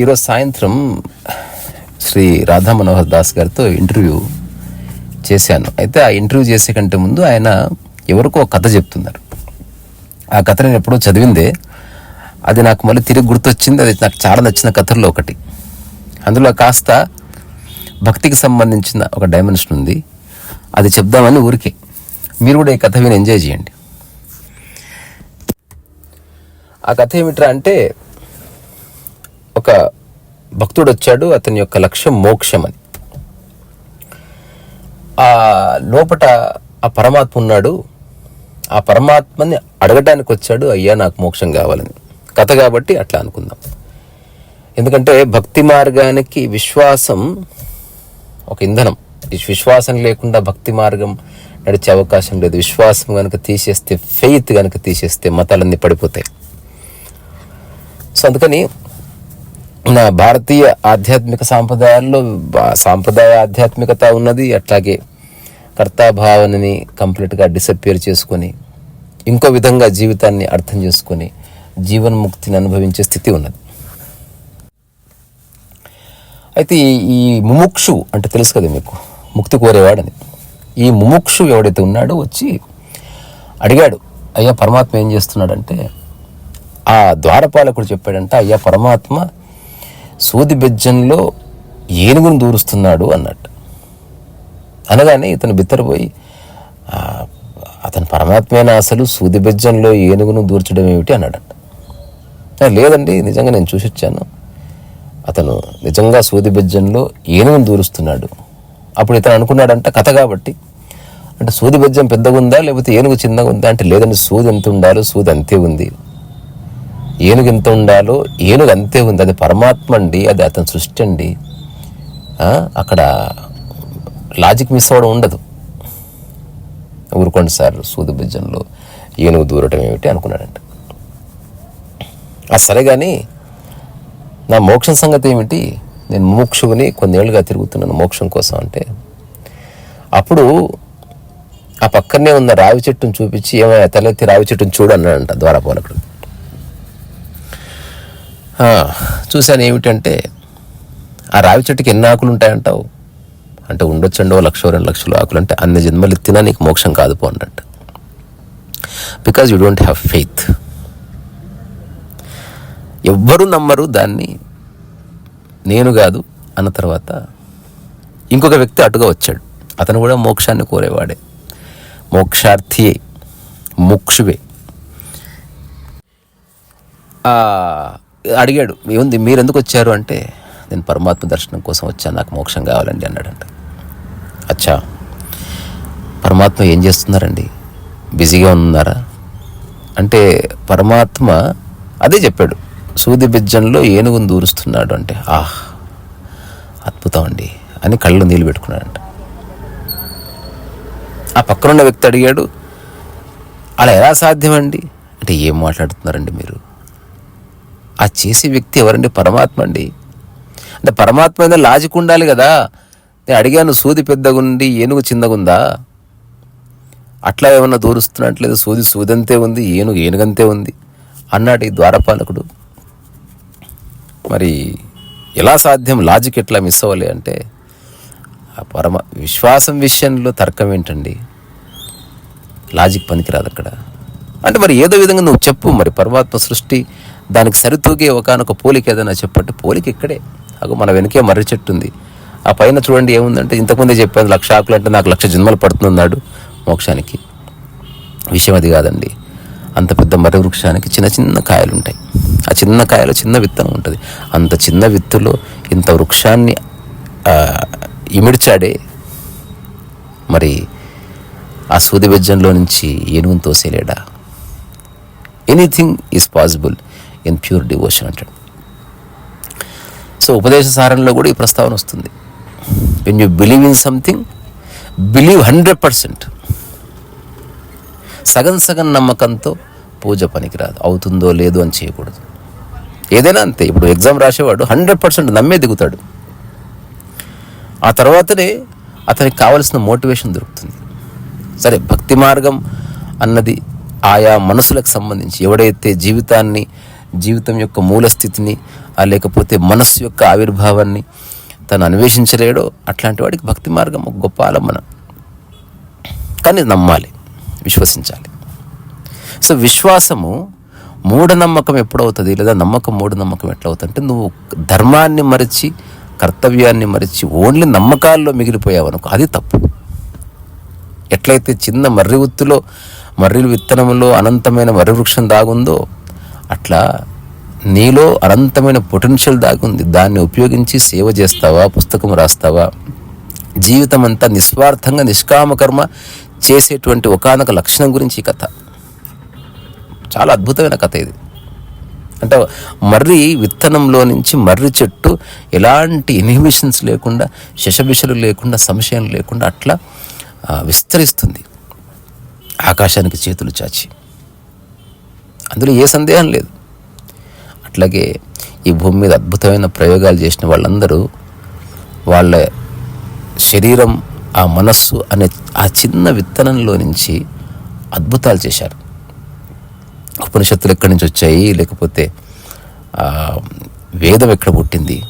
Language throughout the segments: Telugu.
ఈరోజు సాయంత్రం శ్రీ రాధా మనోహర్ దాస్ గారితో ఇంటర్వ్యూ చేశాను. అయితే ఆ ఇంటర్వ్యూ చేసే కంటే ముందు ఆయన ఎవరికో ఒక కథ చెప్తున్నారు. ఆ కథ నేను ఎప్పుడో చదివిందే అది నాకు మళ్ళీ తిరిగి గుర్తొచ్చింది అది నాకు చాలా నచ్చిన కథల్లో ఒకటి. అందులో కాస్త భక్తికి సంబంధించిన ఒక డైమెన్షన్ ఉంది. అది చెప్దామని ఊరికే. మీరు కూడా ఈ కథ విని ఎంజాయ్ చేయండి. ఆ కథ ఏమిట్రా అంటే ఒక భక్తుడు వచ్చాడు అతని యొక్క లక్ష్యం మోక్షం అని. ఆ లోపట ఆ పరమాత్మ ఉన్నాడు. ఆ పరమాత్మని అడగటానికి వచ్చాడు అయ్యా నాకు మోక్షం కావాలని. కథ కాబట్టి అట్లా అనుకుందాం. ఎందుకంటే భక్తి మార్గానికి విశ్వాసం ఒక ఇంధనం. ఈ విశ్వాసం లేకుండా భక్తి మార్గం నడిచే అవకాశం లేదు. విశ్వాసం కనుక తీసేస్తే ఫెయిత్ కనుక తీసేస్తే మతాలన్నీ పడిపోతాయి. సో అందుకని భారతీయ ఆధ్యాత్మిక సాంప్రదాయాల్లో బా- సాంప్రదాయ ఆధ్యాత్మికత ఉన్నది అట్లాగే కర్తాభావనని కంప్లీట్గా డిసప్పియర్ చేసుకొని ఇంకో విధంగా జీవితాన్ని అర్థం చేసుకొని జీవన్ముక్తిని అనుభవించే స్థితి ఉన్నది. అయితే ఈ- ఈ ముముక్షు అంటే తెలుసు కదా మీకు ముక్తి కోరేవాడని. ఈ ముముక్షు ఎవడైతే ఉన్నాడో వచ్చి అడిగాడు అయ్యా పరమాత్మ ఏం చేస్తున్నాడంటే ఆ ద్వారపాలకుడు చెప్పాడంట అయ్యా పరమాత్మ సూది బెజ్జంలో ఏనుగును దూరుస్తున్నాడు అన్నట్టు. అనగానే ఇతను బిత్తరపోయి అతను పరమాత్మైన అసలు? సూది బెజ్జంలో ఏనుగును దూర్చడం ఏమిటి? అన్నాడట. లేదండి నిజంగా నేను చూసి వచ్చాను అతను నిజంగా సూది బెజ్జంలో ఏనుగును దూరుస్తున్నాడు. అప్పుడు ఇతను అనుకున్నాడంట కథ కాబట్టి. అంటే సూది బెజ్జం పెద్దగా ఉందా లేకపోతే ఏనుగు చిన్నగా ఉందా అంటే లేదండి సూది ఎంత ఉండాలో సూది అంతే ఉంది. ఏనుగు ఎంత ఉండాలో ఏనుగు అంతే ఉంది. అది పరమాత్మ అండి అది అతని సృష్టి అండి. అక్కడ లాజిక్ మిస్ అవ్వడం ఉండదు. ఊరుకోండి సార్ సూది బెజ్జంలో ఏనుగు దూరటం ఏమిటి అనుకున్నాడంట. ఆ సరే కానీ నా మోక్షం సంగతి ఏమిటి? నేను మోక్షుని కొన్నేళ్ళుగా తిరుగుతున్నాను మోక్షం కోసం అంటే. అప్పుడు ఆ పక్కనే ఉన్న రావి చెట్టును చూపించి ఏమైనా తలెత్తి రావి చెట్టును చూడు అన్నాడంట ద్వారపాలకుడు. చూశాను ఏమిటంటే ఆ రావి చెట్టుకి ఎన్ని ఆకులు ఉంటాయంటావు? అంటే ఉండొచ్చండో లక్ష రెండు లక్షలు ఆకులు అంటే అన్ని జన్మలు ఎత్తినా నీకు మోక్షం కాదు పో because you don't have faith ఎవ్వరు నమ్మరు దాన్ని. నేను కాదు అన్న తర్వాత ఇంకొక వ్యక్తి అటుగా వచ్చాడు. అతను కూడా మోక్షాన్ని కోరేవాడే. మోక్షార్థియే ముక్షువే. అడిగాడు ఏముంది మీరు ఎందుకు వచ్చారు? అంటే నేను పరమాత్మ దర్శనం కోసం వచ్చాను నాకు మోక్షం కావాలండి అన్నాడంట. అచ్చా పరమాత్మ ఏం చేస్తున్నారండి? బిజీగా ఉన్నారా? అంటే పరమాత్మ అదే చెప్పాడు సూది బిజ్జంలో ఏనుగును దూరుస్తున్నాడు అంటే ఆహ్ అద్భుతం అండి అని కళ్ళు నీళ్ళు పెట్టుకున్నాడంట. ఆ పక్కనున్న వ్యక్తి అడిగాడు అలా ఎలా సాధ్యమండి? అంటే ఏం మాట్లాడుతున్నారండి మీరు? ఆ చేసే వ్యక్తి ఎవరండి? పరమాత్మ అండి. అంటే పరమాత్మ మీద లాజిక్ ఉండాలి కదా. నేను అడిగాను సూది పెద్దగుండి ఏనుగు చిన్నగుందా? అట్లా ఏమన్నా దూరుస్తున్నట్లేదు సూది సూదంతే ఉంది ఏనుగు ఏనుగంతే ఉంది అన్నాడు ఈ ద్వారపాలకుడు. మరి ఎలా సాధ్యం? లాజిక్ ఎట్లా మిస్ అవ్వాలి అంటే ఆ పరమ విశ్వాసం విషయంలో తర్కం ఏంటండి? లాజిక్ పనికిరాదు అక్కడ. అంటే మరి ఏదో విధంగా నువ్వు చెప్పు మరి పరమాత్మ సృష్టి దానికి సరితూగే ఒకనొక పోలిక ఏదైనా చెప్పట్టు పోలిక ఇక్కడే. అగో మన వెనకే మర్రి చెట్టు ఉంది. ఆ పైన చూడండి ఏముందంటే ఇంతకుముందే చెప్పాను లక్ష ఆకులు అంటే నాకు లక్ష జన్మలు పడుతున్నాడు మోక్షానికి. విషయం అది కాదండి. అంత పెద్ద మర్రి వృక్షానికి చిన్న చిన్న కాయలు ఉంటాయి. ఆ చిన్న కాయలో చిన్న విత్తనం ఉంటుంది. అంత చిన్న విత్తులో ఇంత వృక్షాన్ని ఇమిడ్చాడే మరి ఆ సూది బెజ్జంలో నుంచి ఏనుగును తోసేలేడా? Anything is possible. In pure devotion అంటాడు. సో ఉపదేశ సారంలో కూడా ఈ ప్రస్తావన వస్తుంది. When you believe in something believe hundred percent సగం సగం నమ్మకంతో పూజ పనికిరాదు. అవుతుందో లేదో అని చేయకూడదు. ఏదైనా అంతే. ఇప్పుడు ఎగ్జామ్ రాసేవాడు హండ్రెడ్ పర్సెంట్ నమ్మే దిగుతాడు. ఆ తర్వాతనే అతనికి కావలసిన మోటివేషన్ దొరుకుతుంది. సరే భక్తి మార్గం అన్నది ఆయా మనసులకు సంబంధించి ఎవడైతే జీవితాన్ని జీవితం యొక్క మూల స్థితిని ఆ లేకపోతే మనస్సు యొక్క ఆవిర్భావాన్ని తను అన్వేషించలేడో అట్లాంటి వాడికి భక్తి మార్గం ఒక గొప్ప ఆలంబన. కానీ నమ్మాలి విశ్వసించాలి. సో విశ్వాసము మూఢనమ్మకం ఎప్పుడవుతుంది లేదా నమ్మకం మూఢనమ్మకం ఎట్లవుతుంది అంటే నువ్వు ధర్మాన్ని మరిచి కర్తవ్యాన్ని మరిచి ఓన్లీ నమ్మకాల్లో మిగిలిపోయావు అనుకో అది తప్పు. ఎట్లయితే చిన్న మర్రి ఉత్తులో మర్రి విత్తనంలో అనంతమైన మర్రి వృక్షం దాగుందో అట్లా నీలో అనంతమైన పొటెన్షియల్ దాగుంది. దాన్ని ఉపయోగించి సేవ చేస్తావా పుస్తకం రాస్తావా? జీవితం అంతా నిస్వార్థంగా నిష్కామకర్మ చేసేటువంటి ఒకానొక లక్షణం గురించి ఈ కథ. చాలా అద్భుతమైన కథ ఇది. అంటే మర్రి విత్తనంలో నుంచి మర్రి చెట్టు ఎలాంటి ఇన్హిబిషన్స్ లేకుండా శశబిషలు లేకుండా సంశయం లేకుండా అట్లా విస్తరిస్తుంది. ఆకాశానికి చేతులు చాచి. అందులో ఏ సందేహం లేదు. అట్లాగే ఈ భూమి మీద అద్భుతమైన ప్రయోగాలు చేసిన వాళ్ళందరూ వాళ్ళ శరీరం ఆ మనస్సు అనే ఆ చిన్న విత్తనంలో నుంచి అద్భుతాలు చేశారు. ఉపనిషత్తులు ఎక్కడి నుంచి వచ్చాయి? లేకపోతే వేదం ఎక్కడ పుట్టింది?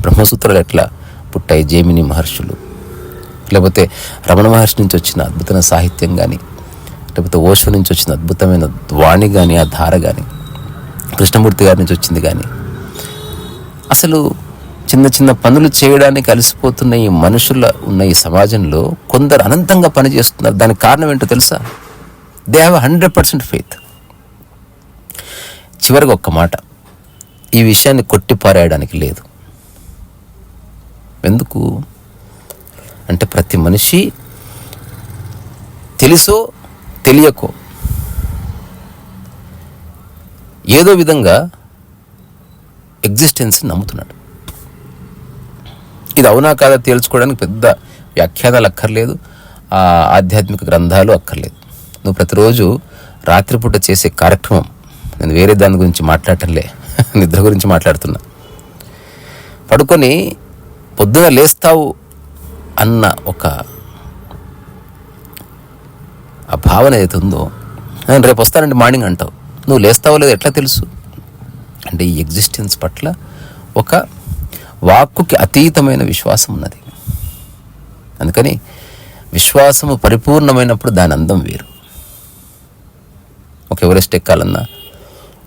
బ్రహ్మసూత్రాలు ఎట్లా పుట్టాయి? జేమిని మహర్షులు. లేకపోతే రమణ మహర్షి నుంచి వచ్చిన అద్భుతమైన సాహిత్యం కానీ లేకపోతే ఓషో నుంచి వచ్చిన అద్భుతమైన వాణి కానీ ఆ ధార కానీ కృష్ణమూర్తి గారి నుంచి వచ్చింది కానీ అసలు చిన్న చిన్న పనులు చేయడానికి అలసిపోతున్న ఈ మనుషుల ఉన్న ఈ సమాజంలో కొందరు అనంతంగా పనిచేస్తున్నారు. దానికి కారణం ఏంటో తెలుసా? They have hundred percent faith చివరికి ఒక్క మాట. ఈ విషయాన్ని కొట్టిపారేయడానికి లేదు. ఎందుకు? అంటే ప్రతి మనిషి తెలుసో తెలియకో. ఏదో విధంగా ఎగ్జిస్టెన్స్ నమ్ముతున్నాడు. ఇది అవునా కాదా తేల్చుకోవడానికి పెద్ద వ్యాఖ్యానాలు అక్కర్లేదు. ఆ ఆధ్యాత్మిక గ్రంథాలు అక్కర్లేదు. నువ్వు ప్రతిరోజు రాత్రిపూట చేసే కార్యక్రమం నేను వేరే దాని గురించి మాట్లాడటంలే నిద్ర గురించి మాట్లాడుతున్నా. పడుకొని పొద్దున లేస్తావు అన్న ఒక ఆ భావన ఏదైతే ఉందో. నేను రేపు వస్తానండి మార్నింగ్ అంటావు. నువ్వు లేస్తావో లేదో ఎట్లా తెలుసు? అంటే ఈ ఎగ్జిస్టెన్స్ పట్ల ఒక వాక్కుకి అతీతమైన విశ్వాసం ఉన్నది. అందుకని విశ్వాసము పరిపూర్ణమైనప్పుడు దాని అందం వేరు. ఒక ఎవరెస్ట్ ఎక్కాలన్నా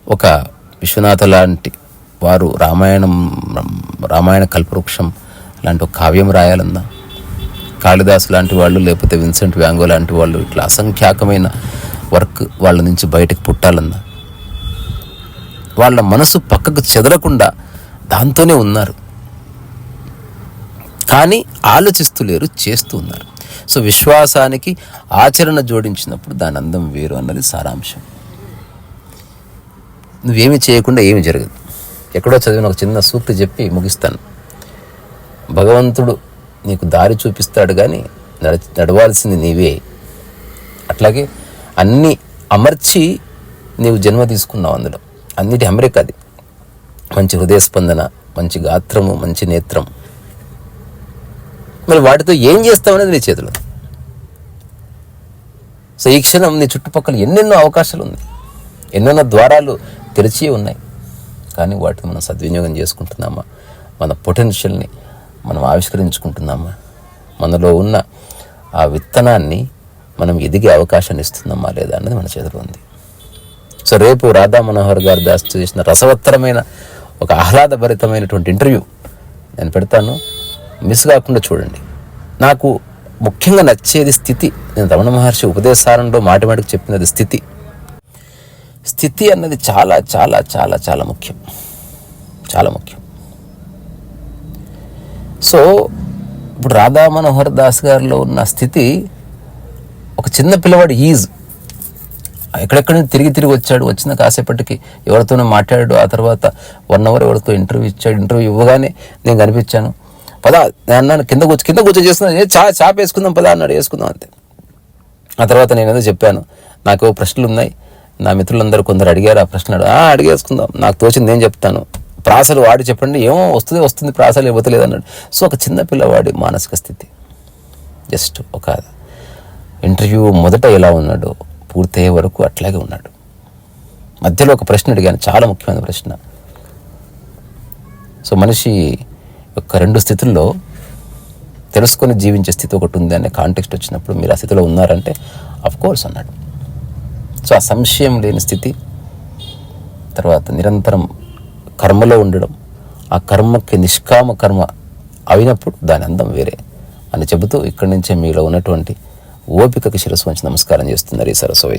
ఒక విశ్వనాథ లాంటి వారు రామాయణం రామాయణ కల్పవృక్షం లాంటి ఒక కావ్యం రాయాలన్నా కాళిదాసు లాంటి వాళ్ళు లేకపోతే విన్సెంట్ వ్యాంగో లాంటి వాళ్ళు ఇట్లా అసంఖ్యాకమైన వర్క్ వాళ్ళ నుంచి బయటకు పుట్టాలన్నా వాళ్ళ మనసు పక్కకు చెదరకుండా దాంతోనే ఉన్నారు. కానీ ఆలోచిస్తూ లేరు చేస్తూ ఉన్నారు. సో విశ్వాసానికి ఆచరణ జోడించినప్పుడు దాని అందం వేరు అన్నది సారాంశం. నువ్వేమి చేయకుండా ఏమి జరగదు. ఎక్కడో చదివిన ఒక చిన్న సూక్తి చెప్పి ముగిస్తాను. భగవంతుడు నీకు దారి చూపిస్తాడు కానీ నడ నడవాల్సింది నీవే. అట్లాగే అన్నీ అమర్చి నీవు జన్మ తీసుకున్నావు అందులో. అన్నిటి అమరిక అది. మంచి హృదయ స్పందన మంచి గాత్రము మంచి నేత్రం. మరి వాటితో ఏం చేస్తావు అనేది నీ చేతిలో. సో ఈ క్షణం నీ చుట్టుపక్కల ఎన్నెన్నో అవకాశాలు ఉన్నాయి ఎన్నెన్నో ద్వారాలు తెరిచి ఉన్నాయి. కానీ వాటిని మనం సద్వినియోగం చేసుకుంటున్నామా? మన పొటెన్షియల్ని మనం ఆవిష్కరించుకుంటున్నామా? మనలో ఉన్న ఆ విత్తనాన్ని మనం ఎదిగే అవకాశాన్ని ఇస్తున్నామా లేదా అన్నది మన చేతిలో ఉంది. సో రేపు రాధా మనోహర్ గారు దాస్ చేసిన రసవత్తరమైన ఒక ఆహ్లాదభరితమైనటువంటి ఇంటర్వ్యూ నేను పెడతాను. మిస్ కాకుండా చూడండి. నాకు ముఖ్యంగా నచ్చేది స్థితి నేను రమణ మహర్షి ఉపదేశారంలో మాటి మాటికి చెప్పినది స్థితి. స్థితి అన్నది చాలా చాలా చాలా చాలా ముఖ్యం. చాలా ముఖ్యం. సో ఇప్పుడు రాధా మనోహర్ దాస్ గారిలో ఉన్న స్థితి ఒక చిన్న పిల్లవాడు ఈజ్. ఎక్కడెక్కడ నుంచి తిరిగి తిరిగి వచ్చాడు వచ్చిన కాసేపటికి ఎవరితోనో మాట్లాడాడు ఆ తర్వాత వన్ అవర్ ఎవరితో ఇంటర్వ్యూ ఇచ్చాడు ఇంటర్వ్యూ ఇవ్వగానే నేను కనిపించాను. పదా నేను అన్నాను కింద కూర్చో కింద కూర్చొని చేస్తున్నాను చా చాప వేసుకుందాం పదా అన్నాడు వేసుకుందాం అంతే. ఆ తర్వాత నేను ఏదో చెప్పాను నాకు ప్రశ్నలు ఉన్నాయి నా మిత్రులందరూ కొందరు అడిగారు ఆ ప్రశ్న అడిగేసుకుందాం నాకు తోచింది నేను చెప్తాను. ప్రాసలు వాడి చెప్పండి ఏమో వస్తుంది వస్తుంది ప్రాసలు ఇవ్వతలేదు అన్నాడు సో ఒక చిన్న పిల్లవాడి మానసిక స్థితి. జస్ట్ ఒక ఇంటర్వ్యూ మొదట ఎలా ఉన్నాడో పూర్తయ్యే వరకు అట్లాగే ఉన్నాడు. మధ్యలో ఒక ప్రశ్న అడిగాను చాలా ముఖ్యమైన ప్రశ్న. సో మనిషి యొక్క రెండు స్థితుల్లో తెలుసుకొని జీవించే స్థితి ఒకటి ఉంది అనే కాంటెక్స్ట్ వచ్చినప్పుడు మీరు ఆ స్థితిలో ఉన్నారంటే అఫ్ కోర్స్ అన్నాడు. సో ఆ సంశయం లేని స్థితి తర్వాత నిరంతరం కర్మలో ఉండడం ఆ కర్మకి నిష్కామ కర్మ అయినప్పుడు దాని అందం వేరే. అని చెబుతూ ఇక్కడి నుంచే మీలో ఉన్నటువంటి ఓపికకి శిరస్సు వంచి నమస్కారం చేస్తున్నారు ఈ సరస్వ